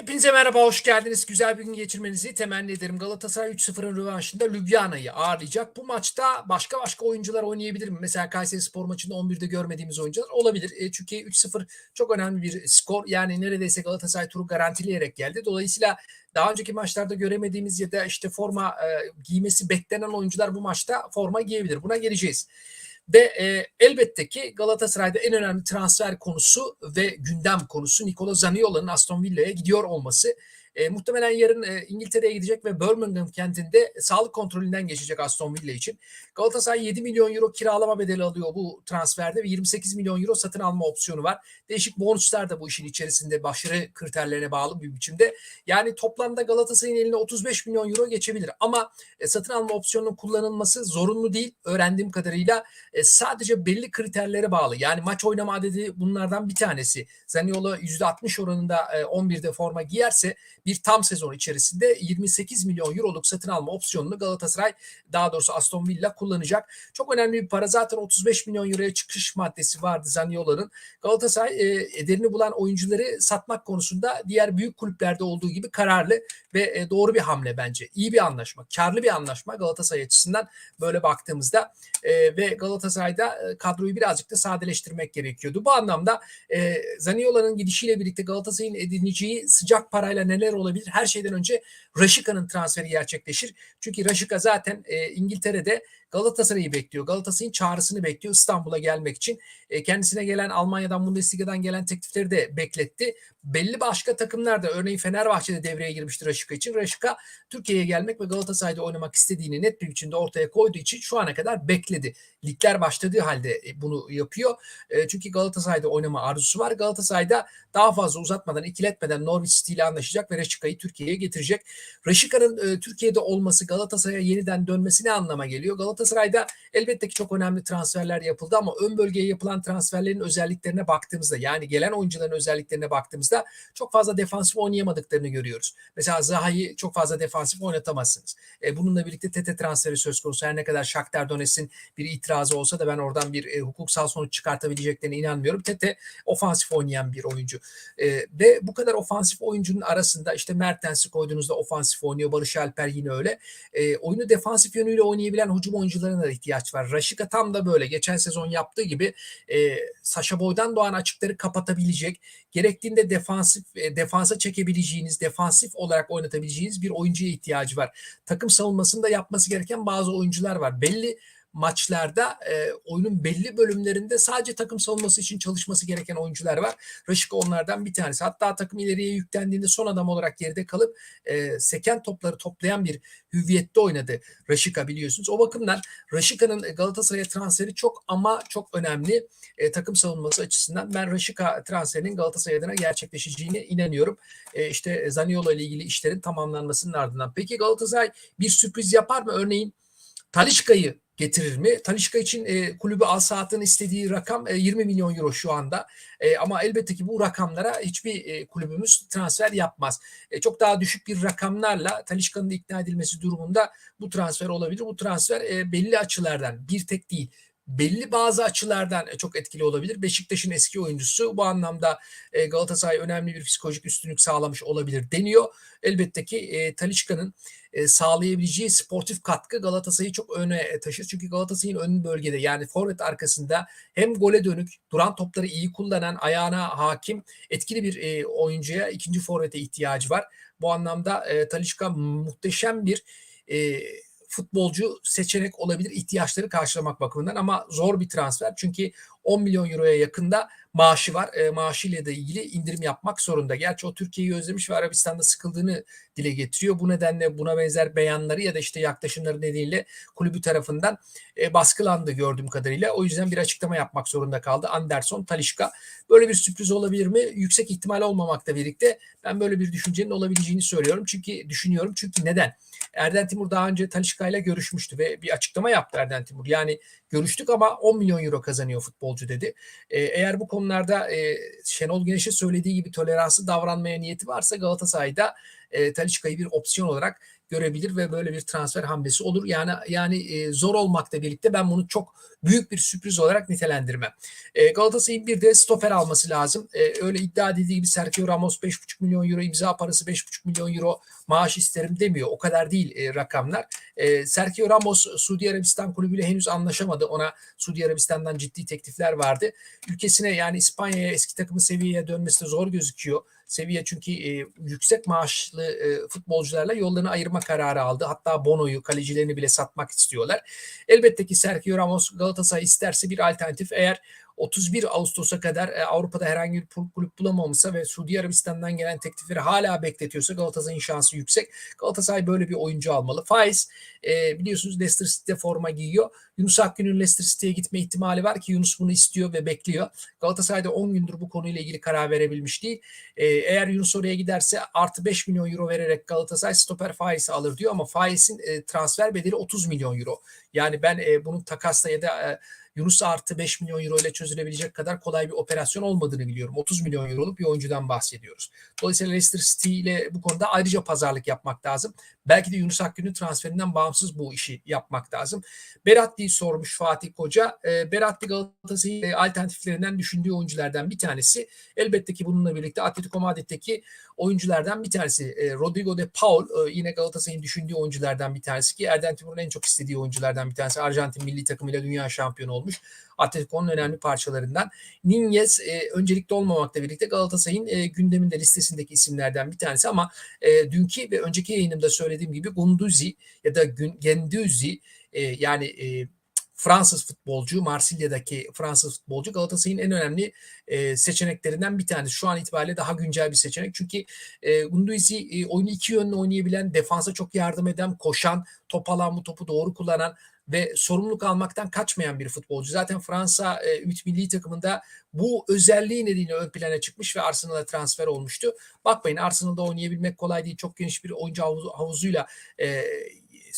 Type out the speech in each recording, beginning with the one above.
Hepinize merhaba, hoş geldiniz. Güzel bir gün geçirmenizi temenni ederim. Galatasaray 3-0'ın rövanşında Ljubljana'yı ağırlayacak. Bu maçta başka başka oyuncular oynayabilir mi? Mesela Kayseri Spor maçında 11'de görmediğimiz oyuncular olabilir. E, çünkü 3-0 çok önemli bir skor. Yani neredeyse Galatasaray turu garantileyerek geldi. Dolayısıyla daha önceki maçlarda göremediğimiz ya da işte forma e, giymesi beklenen oyuncular bu maçta forma giyebilir. Buna geleceğiz. Ve e, elbette ki Galatasaray'da en önemli transfer konusu ve gündem konusu Nikola Zaniolo'nun Aston Villa'ya gidiyor olması. E, muhtemelen yarın e, İngiltere'ye gidecek ve Birmingham kentinde sağlık kontrolünden geçecek Aston Villa için. Galatasaray 7 milyon euro kiralama bedeli alıyor bu transferde ve 28 milyon euro satın alma opsiyonu var. Değişik bonuslar da bu işin içerisinde başarı kriterlerine bağlı bir biçimde. Yani toplamda Galatasaray'ın eline 35 milyon euro geçebilir. Ama e, satın alma opsiyonunun kullanılması zorunlu değil. Öğrendiğim kadarıyla e, sadece belli kriterlere bağlı. Yani maç oynama adedi bunlardan bir tanesi. Zaniolo %60 oranında e, 11'de forma giyerse bir tam sezon içerisinde 28 milyon euroluk satın alma opsiyonunu Galatasaray daha doğrusu Aston Villa kullanacak. Çok önemli bir para zaten 35 milyon euroya çıkış maddesi vardı Zaniolo'nun. Galatasaray e, ederini bulan oyuncuları satmak konusunda diğer büyük kulüplerde olduğu gibi kararlı ve e, doğru bir hamle bence. İyi bir anlaşma, karlı bir anlaşma Galatasaray açısından böyle baktığımızda e, ve Galatasaray'da e, kadroyu birazcık da sadeleştirmek gerekiyordu. Bu anlamda e, Zaniolo'nun gidişiyle birlikte Galatasaray'ın edineceği sıcak parayla neler olabilir? Her şeyden önce Raşika'nın transferi gerçekleşir. Çünkü Raşika zaten e, İngiltere'de Galatasaray'ı bekliyor. Galatasaray'ın çağrısını bekliyor İstanbul'a gelmek için. E, kendisine gelen Almanya'dan Bundesliga'dan gelen teklifleri de bekletti. Belli başka takımlar da örneğin Fenerbahçe'de devreye girmiştir Raşika için. Raşika Türkiye'ye gelmek ve Galatasaray'da oynamak istediğini net bir biçimde ortaya koyduğu için şu ana kadar bekledi. Ligler başladığı halde bunu yapıyor. E, çünkü Galatasaray'da oynama arzusu var. Galatasaray'da daha fazla uzatmadan, ikiletmeden Norwich City ile anlaşacak ve Raşika'yı Türkiye'ye getirecek. Raşika'nın e, Türkiye'de olması Galatasaray'a yeniden dönmesi ne anlama geliyor? Galatasaray'da elbette ki çok önemli transferler yapıldı ama ön bölgeye yapılan transferlerin özelliklerine baktığımızda yani gelen oyuncuların özelliklerine baktığımızda çok fazla defansif oynayamadıklarını görüyoruz. Mesela Zaha'yı çok fazla defansif oynatamazsınız. E, bununla birlikte Tete transferi söz konusu. Her ne kadar Shakhtar Donetsk'in bir itirazı olsa da ben oradan bir e, hukuksal sonuç çıkartabileceklerine inanmıyorum. Tete ofansif oynayan bir oyuncu. E, ve bu kadar ofansif oyuncunun arasında işte Mertens'i koyduğunuzda ofansif oynuyor. Barış Alper yine öyle. E, oyunu defansif yönüyle oynayabilen hücum oyuncularına da ihtiyaç var. Raşika tam da böyle. Geçen sezon yaptığı gibi e, Saşa Boy'dan doğan açıkları kapatabilecek. Gerektiğinde defansif e, defansa çekebileceğiniz, defansif olarak oynatabileceğiniz bir oyuncuya ihtiyacı var. Takım savunmasında yapması gereken bazı oyuncular var. Belli maçlarda e, oyunun belli bölümlerinde sadece takım savunması için çalışması gereken oyuncular var. Raşika onlardan bir tanesi. Hatta takım ileriye yüklendiğinde son adam olarak geride kalıp e, seken topları toplayan bir hüviyette oynadı Raşika biliyorsunuz. O bakımdan Raşika'nın Galatasaray'a transferi çok ama çok önemli e, takım savunması açısından. Ben Raşika transferinin Galatasaray adına gerçekleşeceğine inanıyorum. E, işte Zaniolo ile ilgili işlerin tamamlanmasının ardından. Peki Galatasaray bir sürpriz yapar mı? Örneğin Talişka'yı getirir mi? Talişka için e, kulübü al saatın istediği rakam e, 20 milyon euro şu anda. E, ama elbette ki bu rakamlara hiçbir e, kulübümüz transfer yapmaz. E, çok daha düşük bir rakamlarla Talişka'nın ikna edilmesi durumunda bu transfer olabilir. Bu transfer e, belli açılardan bir tek değil belli bazı açılardan e, çok etkili olabilir. Beşiktaş'ın eski oyuncusu bu anlamda e, Galatasaray önemli bir psikolojik üstünlük sağlamış olabilir deniyor. Elbette ki e, Talişka'nın sağlayabileceği sportif katkı Galatasaray'ı çok öne taşır. Çünkü Galatasaray'ın ön bölgede yani forvet arkasında hem gole dönük, duran topları iyi kullanan, ayağına hakim, etkili bir oyuncuya ikinci forvete ihtiyacı var. Bu anlamda e, Talişka muhteşem bir e, futbolcu seçenek olabilir ihtiyaçları karşılamak bakımından ama zor bir transfer. Çünkü 10 milyon euroya yakında maaşı var. E, maaşıyla da ilgili indirim yapmak zorunda. Gerçi o Türkiye'yi özlemiş ve Arabistan'da sıkıldığını dile getiriyor. Bu nedenle buna benzer beyanları ya da işte yaklaşımları nedeniyle kulübü tarafından e, baskılandı gördüğüm kadarıyla. O yüzden bir açıklama yapmak zorunda kaldı. Anderson Talişka. Böyle bir sürpriz olabilir mi? Yüksek ihtimal olmamakla birlikte ben böyle bir düşüncenin olabileceğini söylüyorum. Çünkü düşünüyorum. Çünkü neden? Erden Timur daha önce Talişka ile görüşmüştü ve bir açıklama yaptı Erden Timur. Yani görüştük ama 10 milyon euro kazanıyor futbolcu dedi. E, eğer bu konularda e, Şenol Güneş'e söylediği gibi toleransı davranmaya niyeti varsa Galatasaray'da e, Talisca'yı bir opsiyon olarak görebilir ve böyle bir transfer hamlesi olur. Yani yani e, zor olmakla birlikte ben bunu çok büyük bir sürpriz olarak nitelendirmem. E, Galatasaray'ın bir de stoper alması lazım. E, öyle iddia edildiği gibi Sergio Ramos 5,5 milyon euro imza parası 5,5 milyon euro maaş isterim demiyor. O kadar değil e, rakamlar. E, Sergio Ramos Suudi Arabistan kulübüyle henüz anlaşamadı. Ona Suudi Arabistan'dan ciddi teklifler vardı. Ülkesine yani İspanya'ya eski takımı seviyeye dönmesi de zor gözüküyor. Seviye çünkü e, yüksek maaşlı e, futbolcularla yollarını ayırma kararı aldı. Hatta Bono'yu, kalecilerini bile satmak istiyorlar. Elbette ki Sergio Ramos Galatasaray isterse bir alternatif. Eğer 31 Ağustos'a kadar e, Avrupa'da herhangi bir kulüp bulamamışsa ve Suudi Arabistan'dan gelen teklifleri hala bekletiyorsa Galatasaray'ın şansı yüksek. Galatasaray böyle bir oyuncu almalı. Faiz e, biliyorsunuz Leicester City'de forma giyiyor. Yunus Akgün'ün Leicester City'ye gitme ihtimali var ki Yunus bunu istiyor ve bekliyor. Galatasaray'da 10 gündür bu konuyla ilgili karar verebilmiş değil. E, eğer Yunus oraya giderse artı 5 milyon euro vererek Galatasaray stoper faizi alır diyor ama faizin e, transfer bedeli 30 milyon euro. Yani ben e, bunun takasla ya da e, Yunus artı 5 milyon euro ile çözülebilecek kadar kolay bir operasyon olmadığını biliyorum. 30 milyon euroluk bir oyuncudan bahsediyoruz. Dolayısıyla Leicester City ile bu konuda ayrıca pazarlık yapmak lazım. Belki de Yunus Akgün'ün transferinden bağımsız bu işi yapmak lazım. Beratti'yi sormuş Fatih Koca. E, Beratti Galatasaray'ın e, alternatiflerinden düşündüğü oyunculardan bir tanesi. Elbette ki bununla birlikte Atletico Madrid'deki oyunculardan bir tanesi. E, Rodrigo de Paul e, yine Galatasaray'ın düşündüğü oyunculardan bir tanesi ki Erden Timur'un en çok istediği oyunculardan bir tanesi. Arjantin milli takımıyla dünya şampiyonu olmuş. Atletico'nun önemli parçalarından. Nunez e, öncelikli olmamakla birlikte Galatasaray'ın e, gündeminde listesindeki isimlerden bir tanesi ama e, dünkü ve önceki yayınımda söylediğim gibi Gunduzi ya da Genduzi e, yani e, Fransız futbolcu, Marsilya'daki Fransız futbolcu Galatasaray'ın en önemli e, seçeneklerinden bir tanesi. Şu an itibariyle daha güncel bir seçenek. Çünkü e, Gunduzi e, oyunu iki yönlü oynayabilen, defansa çok yardım eden, koşan, top alan bu topu doğru kullanan ve sorumluluk almaktan kaçmayan bir futbolcu. Zaten Fransa e, Ümit Milli Takımında bu özelliği nedeniyle ön plana çıkmış ve Arsenal'a transfer olmuştu. Bakmayın Arsenal'da oynayabilmek kolay değil. Çok geniş bir oyuncu havuzu, havuzuyla e,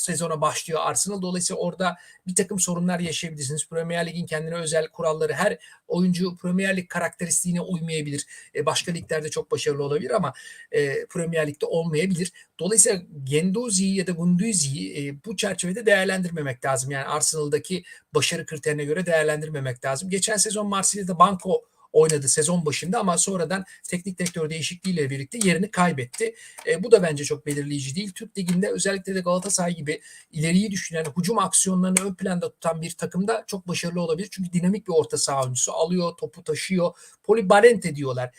sezona başlıyor Arsenal. Dolayısıyla orada bir takım sorunlar yaşayabilirsiniz. Premier Lig'in kendine özel kuralları her oyuncu Premier Lig karakteristiğine uymayabilir. E, başka liglerde çok başarılı olabilir ama e, Premier Lig'de olmayabilir. Dolayısıyla Gendozi'yi ya da Gunduzi'yi e, bu çerçevede değerlendirmemek lazım. Yani Arsenal'daki başarı kriterine göre değerlendirmemek lazım. Geçen sezon Marsilya'da Banco oynadı sezon başında ama sonradan teknik direktör değişikliğiyle birlikte yerini kaybetti. E, bu da bence çok belirleyici değil. Türk Ligi'nde özellikle de Galatasaray gibi ileriyi düşünen, hücum aksiyonlarını ön planda tutan bir takımda çok başarılı olabilir. Çünkü dinamik bir orta saha oyuncusu. Alıyor, topu taşıyor. Polivalente diyorlar.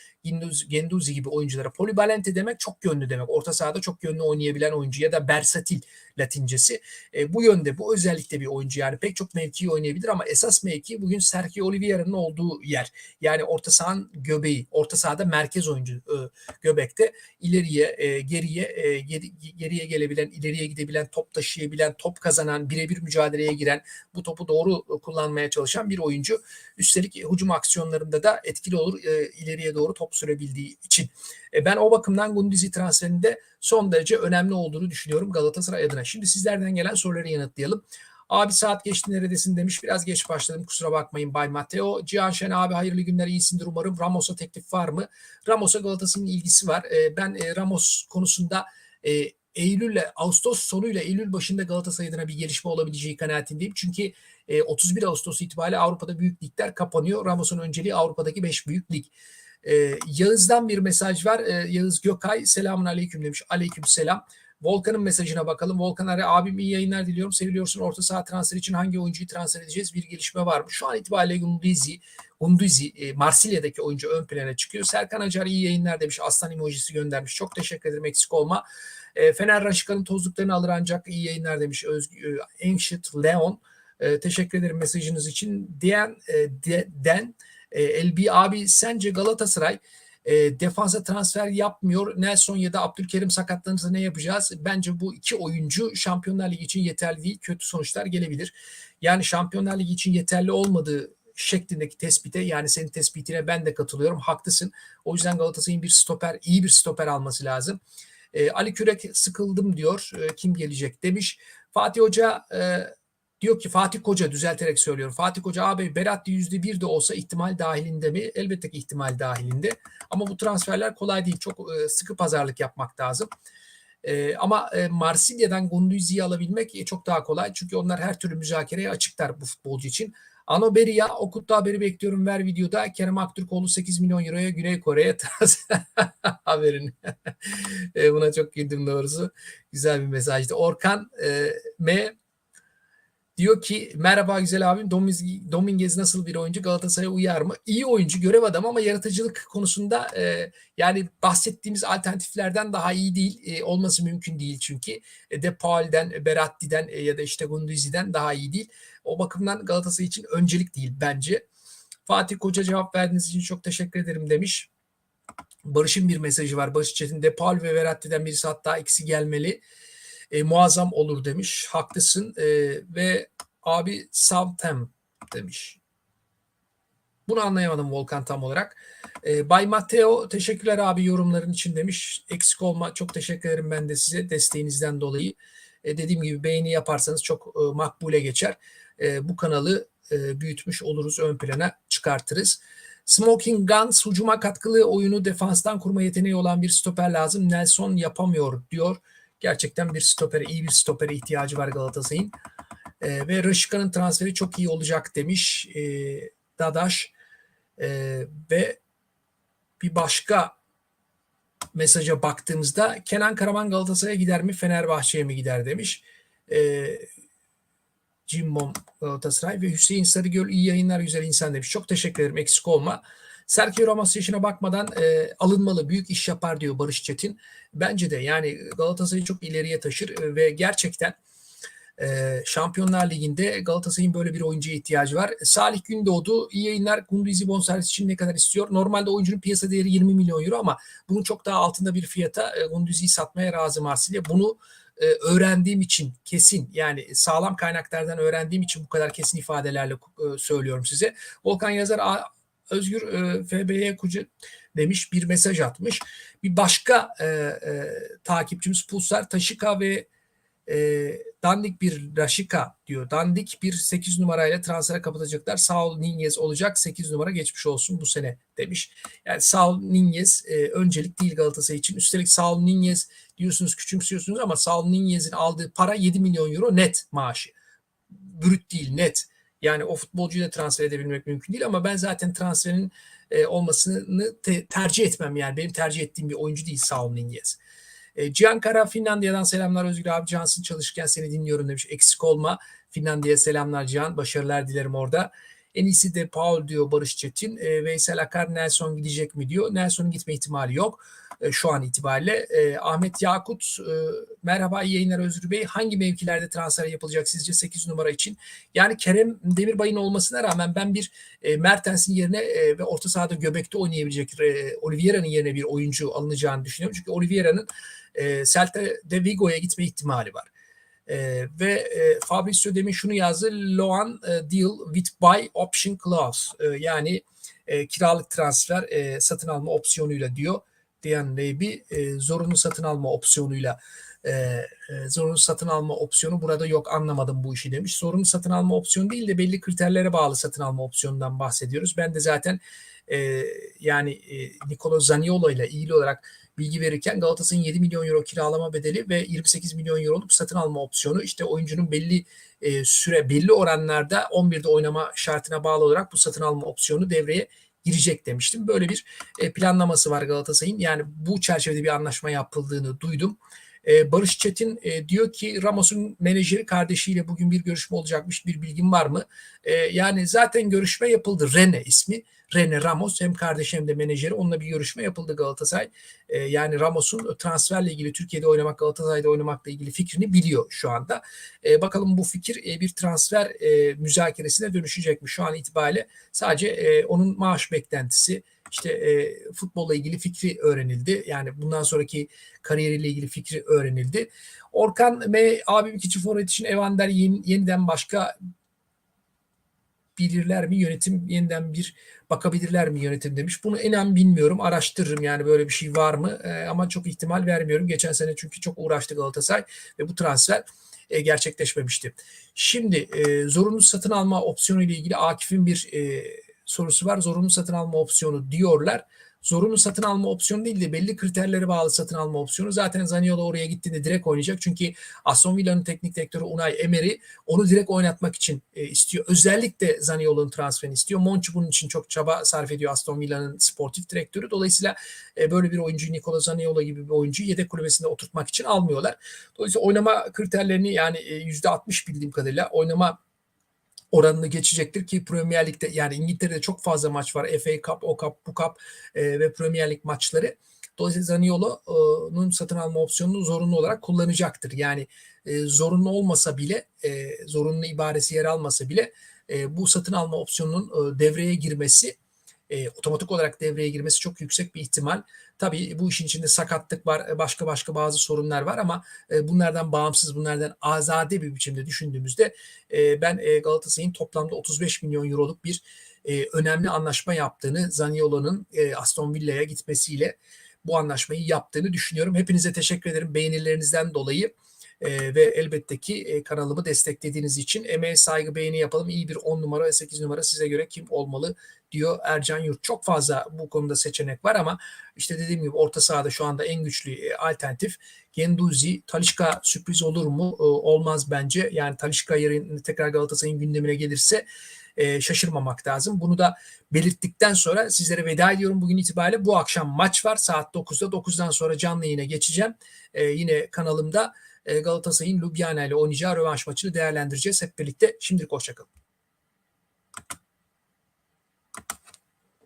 Genduzi gibi oyunculara. Polivalente demek çok yönlü demek. Orta sahada çok yönlü oynayabilen oyuncu ya da versatil latincesi. E, bu yönde bu özellikle bir oyuncu yani pek çok mevkiyi oynayabilir ama esas mevki bugün Sergio Oliveira'nın olduğu yer. Yani orta sahanın göbeği. Orta sahada merkez oyuncu e, göbekte ileriye e, geriye e, geri, geriye gelebilen, ileriye gidebilen, top taşıyabilen, top kazanan, birebir mücadeleye giren, bu topu doğru kullanmaya çalışan bir oyuncu. Üstelik hücum aksiyonlarında da etkili olur e, ileriye doğru top sürebildiği için. E, ben o bakımdan Gundizi transferinde son derece önemli olduğunu düşünüyorum Galatasaray adına. Şimdi sizlerden gelen soruları yanıtlayalım. Abi saat geçti neredesin demiş. Biraz geç başladım kusura bakmayın Bay Matteo. Cihan Şen abi hayırlı günler iyisindir umarım. Ramos'a teklif var mı? Ramos'a Galatasaray'ın ilgisi var. E, ben e, Ramos konusunda e, Eylül ile Ağustos sonuyla Eylül başında Galatasaray adına bir gelişme olabileceği kanaatindeyim. Çünkü 31 Ağustos itibariyle Avrupa'da büyük ligler kapanıyor. Ramos'un önceliği Avrupa'daki 5 büyük lig. Ee, Yağız'dan bir mesaj var. Ee, Yağız Gökay selamun aleyküm demiş. Aleyküm selam. Volkan'ın mesajına bakalım. Volkan Arı abim iyi yayınlar diliyorum. Seviliyorsun orta saha transfer için hangi oyuncuyu transfer edeceğiz? Bir gelişme var mı? Şu an itibariyle Gunduzi, Gunduzi e, Marsilya'daki oyuncu ön plana çıkıyor. Serkan Acar iyi yayınlar demiş. Aslan emojisi göndermiş. Çok teşekkür ederim eksik olma. E, Fener Raşika'nın tozluklarını alır ancak iyi yayınlar demiş. Özgü, e, Ancient Leon. E, teşekkür ederim mesajınız için. Diyen, e, de, Den e, Elbi abi sence Galatasaray e, defansa transfer yapmıyor. Nelson ya da Abdülkerim sakatlanırsa ne yapacağız? Bence bu iki oyuncu Şampiyonlar Ligi için yeterli değil. Kötü sonuçlar gelebilir. Yani Şampiyonlar Ligi için yeterli olmadığı şeklindeki tespite yani senin tespitine ben de katılıyorum. Haklısın. O yüzden Galatasaray'ın bir stoper, iyi bir stoper alması lazım. E, Ali Kürek sıkıldım diyor. E, kim gelecek demiş. Fatih Hoca e, diyor ki Fatih Koca düzelterek söylüyorum. Fatih Koca abi Berat yüzde bir de olsa ihtimal dahilinde mi? Elbette ki ihtimal dahilinde. Ama bu transferler kolay değil. Çok e, sıkı pazarlık yapmak lazım. E, ama e, Marsilya'dan Gunduzi'yi alabilmek e, çok daha kolay. Çünkü onlar her türlü müzakereye açıklar bu futbolcu için. Ano Beria, Okut'ta haberi bekliyorum ver videoda. Kerem Aktürkoğlu 8 milyon euroya Güney Kore'ye transfer haberini. e, buna çok güldüm doğrusu. Güzel bir mesajdı. Orkan e, M Diyor ki merhaba güzel abim Dominguez, nasıl bir oyuncu Galatasaray'a uyar mı? İyi oyuncu görev adamı ama yaratıcılık konusunda e, yani bahsettiğimiz alternatiflerden daha iyi değil. E, olması mümkün değil çünkü. E, De Paul'den, Beratti'den e, ya da işte Gunduzi'den daha iyi değil. O bakımdan Galatasaray için öncelik değil bence. Fatih Koca cevap verdiğiniz için çok teşekkür ederim demiş. Barış'ın bir mesajı var. Barış Çetin De Paul ve Beratti'den birisi hatta ikisi gelmeli e, muazzam olur demiş. Haklısın e, ve abi Southampton demiş. Bunu anlayamadım Volkan tam olarak. E, Bay Matteo teşekkürler abi yorumların için demiş. Eksik olma çok teşekkür ederim ben de size desteğinizden dolayı. E, dediğim gibi beğeni yaparsanız çok e, makbule geçer. E, bu kanalı e, büyütmüş oluruz ön plana çıkartırız. Smoking Guns hücuma katkılı oyunu defanstan kurma yeteneği olan bir stoper lazım. Nelson yapamıyor diyor. Gerçekten bir stopere, iyi bir stopere ihtiyacı var Galatasaray'ın. E, ve Rışka'nın transferi çok iyi olacak demiş e, Dadaş. E, ve bir başka mesaja baktığımızda Kenan Karaman Galatasaray'a gider mi Fenerbahçe'ye mi gider demiş. E, Cimbom Galatasaray ve Hüseyin Sarıgöl iyi yayınlar güzel insan demiş. Çok teşekkür ederim eksik olma. Sergio Ramos yaşına bakmadan e, alınmalı büyük iş yapar diyor Barış Çetin. Bence de yani Galatasaray'ı çok ileriye taşır e, ve gerçekten e, Şampiyonlar Ligi'nde Galatasaray'ın böyle bir oyuncuya ihtiyacı var. Salih Gündoğdu iyi yayınlar Gunduzi bonservis için ne kadar istiyor? Normalde oyuncunun piyasa değeri 20 milyon euro ama bunun çok daha altında bir fiyata e, Gunduzi'yi satmaya razı Marsilya. Bunu e, öğrendiğim için kesin yani sağlam kaynaklardan öğrendiğim için bu kadar kesin ifadelerle e, söylüyorum size. Volkan Yazar Özgür e, FB'ye kucu demiş bir mesaj atmış. Bir başka e, e, takipçimiz Pulsar Taşika ve e, dandik bir Raşika diyor. Dandik bir 8 numarayla transfere kapatacaklar. Saul Nunez olacak 8 numara geçmiş olsun bu sene demiş. Yani Saul Nunez e, öncelik değil Galatasaray için. Üstelik Saul Nunez diyorsunuz küçümsüyorsunuz ama Saul Nunez'in aldığı para 7 milyon euro net maaşı. Brüt değil net. Yani o futbolcuyu da transfer edebilmek mümkün değil ama ben zaten transferin e, olmasını te- tercih etmem. Yani benim tercih ettiğim bir oyuncu değil Saul Nunez. E, Cihan Kara Finlandiya'dan selamlar Özgür abi. Cansın çalışırken seni dinliyorum demiş. Eksik olma. Finlandiya'ya selamlar Cihan. Başarılar dilerim orada. En iyisi de Paul diyor Barış Çetin. E, Veysel Akar Nelson gidecek mi diyor. Nelson'un gitme ihtimali yok şu an itibariyle. E, Ahmet Yakut e, merhaba iyi yayınlar Özgür Bey. Hangi mevkilerde transfer yapılacak sizce 8 numara için? Yani Kerem Demirbay'ın olmasına rağmen ben bir e, Mertens'in yerine e, ve orta sahada göbekte oynayabilecek e, Oliveira'nın yerine bir oyuncu alınacağını düşünüyorum. Çünkü Oliveira'nın e, Celta de Vigo'ya gitme ihtimali var. E, ve e, Fabrizio demin şunu yazdı. Loan e, deal with buy option clause. E, yani e, kiralık transfer e, satın alma opsiyonuyla diyor. Diyen Leybi e, zorunlu satın alma opsiyonuyla e, e, zorunlu satın alma opsiyonu burada yok anlamadım bu işi demiş. Zorunlu satın alma opsiyonu değil de belli kriterlere bağlı satın alma opsiyonundan bahsediyoruz. Ben de zaten e, yani e, Nicolo Zaniolo ile ilgili olarak bilgi verirken Galatasaray'ın 7 milyon euro kiralama bedeli ve 28 milyon euroluk satın alma opsiyonu işte oyuncunun belli e, süre belli oranlarda 11'de oynama şartına bağlı olarak bu satın alma opsiyonu devreye girecek demiştim. Böyle bir e, planlaması var Galatasaray'ın. Yani bu çerçevede bir anlaşma yapıldığını duydum. E, Barış Çetin e, diyor ki Ramos'un menajeri kardeşiyle bugün bir görüşme olacakmış bir bilgin var mı? E, yani zaten görüşme yapıldı. Rene ismi. Rene Ramos hem kardeşi hem de menajeri onunla bir görüşme yapıldı Galatasaray. E, yani Ramos'un transferle ilgili Türkiye'de oynamak Galatasaray'da oynamakla ilgili fikrini biliyor şu anda. E, bakalım bu fikir e, bir transfer e, müzakeresine dönüşecek mi? Şu an itibariyle sadece e, onun maaş beklentisi işte e, futbolla ilgili fikri öğrenildi. Yani bundan sonraki kariyeriyle ilgili fikri öğrenildi. Orkan M. abim ikinci forvet için Evander yeniden başka bakabilirler mi yönetim yeniden bir bakabilirler mi yönetim demiş. Bunu inan bilmiyorum. Araştırırım yani böyle bir şey var mı? Ee, ama çok ihtimal vermiyorum. Geçen sene çünkü çok uğraştı Galatasaray ve bu transfer e, gerçekleşmemişti. Şimdi e, zorunlu satın alma opsiyonu ile ilgili Akif'in bir e, sorusu var. Zorunlu satın alma opsiyonu diyorlar. Zorunlu satın alma opsiyonu değil de belli kriterlere bağlı satın alma opsiyonu. Zaten Zaniolo oraya gittiğinde direkt oynayacak. Çünkü Aston Villa'nın teknik direktörü Unai Emery onu direkt oynatmak için e, istiyor. Özellikle Zaniolo'nun transferini istiyor. Monchi bunun için çok çaba sarf ediyor Aston Villa'nın sportif direktörü. Dolayısıyla e, böyle bir oyuncuyu Nikola Zaniolo gibi bir oyuncuyu yedek kulübesinde oturtmak için almıyorlar. Dolayısıyla oynama kriterlerini yani e, %60 bildiğim kadarıyla oynama oranını geçecektir ki Premier Lig'de yani İngiltere'de çok fazla maç var. FA Cup, O Cup, bu Cup e, ve Premier Lig maçları. Dolayısıyla Zaniolo'nun satın alma opsiyonunu zorunlu olarak kullanacaktır. Yani e, zorunlu olmasa bile, e, zorunlu ibaresi yer almasa bile e, bu satın alma opsiyonunun e, devreye girmesi, e, otomatik olarak devreye girmesi çok yüksek bir ihtimal. Tabii bu işin içinde sakatlık var, başka başka bazı sorunlar var ama e, bunlardan bağımsız, bunlardan azade bir biçimde düşündüğümüzde e, ben e, Galatasaray'ın toplamda 35 milyon euroluk bir e, önemli anlaşma yaptığını, Zaniolo'nun e, Aston Villa'ya gitmesiyle bu anlaşmayı yaptığını düşünüyorum. Hepinize teşekkür ederim beğenilerinizden dolayı. Ee, ve elbette ki e, kanalımı desteklediğiniz için emeğe saygı beğeni yapalım. İyi bir 10 numara ve 8 numara size göre kim olmalı diyor Ercan Yurt. Çok fazla bu konuda seçenek var ama işte dediğim gibi orta sahada şu anda en güçlü e, alternatif Genduzi. Talişka sürpriz olur mu? E, olmaz bence. Yani Talişka yarın tekrar Galatasaray'ın gündemine gelirse e, şaşırmamak lazım. Bunu da belirttikten sonra sizlere veda ediyorum bugün itibariyle. Bu akşam maç var saat 9'da. 9'dan sonra canlı yayına geçeceğim. E, yine kanalımda ee, Galatasaray'ın Ljubljana ile oynayacağı rövanş maçını değerlendireceğiz hep birlikte. Şimdilik hoşçakalın.